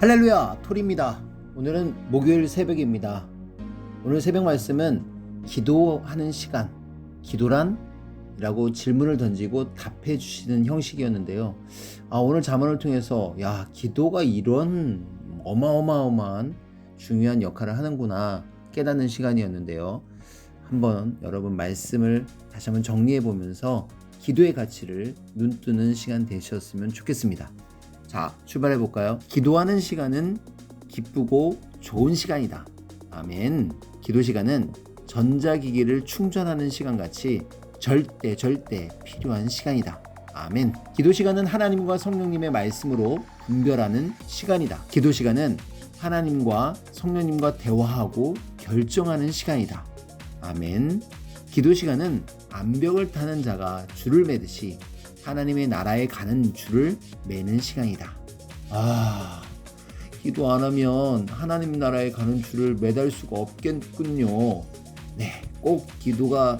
할렐루야 톨입니다. 오늘은 목요일 새벽입니다. 오늘 새벽 말씀은 기도하는 시간, 기도란? 라고 질문을 던지고 답해 주시는 형식이었는데요. 아, 오늘 자문을 통해서 야, 기도가 이런 어마어마어마한 중요한 역할을 하는구나 깨닫는 시간이었는데요. 한번 여러분 말씀을 다시 한번 정리해 보면서 기도의 가치를 눈뜨는 시간 되셨으면 좋겠습니다. 자, 출발해 볼까요? 기도하는 시간은 기쁘고 좋은 시간이다. 아멘. 기도 시간은 전자기기를 충전하는 시간 같이 절대 절대 필요한 시간이다. 아멘. 기도 시간은 하나님과 성령님의 말씀으로 분별하는 시간이다. 기도 시간은 하나님과 성령님과 대화하고 결정하는 시간이다. 아멘. 기도 시간은 암벽을 타는 자가 줄을 매듯이 하나님의 나라에 가는 줄을 매는 시간이다. 아, 기도 안 하면 하나님 나라에 가는 줄을 매달 수가 없겠군요. 네, 꼭 기도가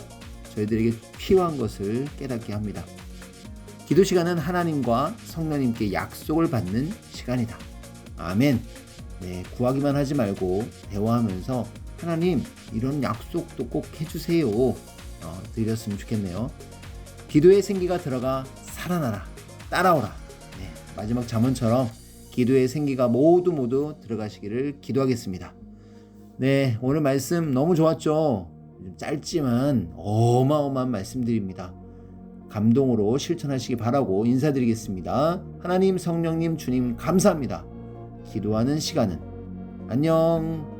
저희들에게 필요한 것을 깨닫게 합니다. 기도 시간은 하나님과 성령님께 약속을 받는 시간이다. 아멘. 네, 구하기만 하지 말고 대화하면서 하나님 이런 약속도 꼭 해주세요. 어, 드렸으면 좋겠네요. 기도의 생기가 들어가 살아나라 따라오라. 네, 마지막 잠언처럼 기도의 생기가 모두 모두 들어가시기를 기도하겠습니다. 네, 오늘 말씀 너무 좋았죠. 좀 짧지만 어마어마한 말씀드립니다. 감동으로 실천하시기 바라고 인사드리겠습니다. 하나님, 성령님, 주님 감사합니다. 기도하는 시간은 안녕.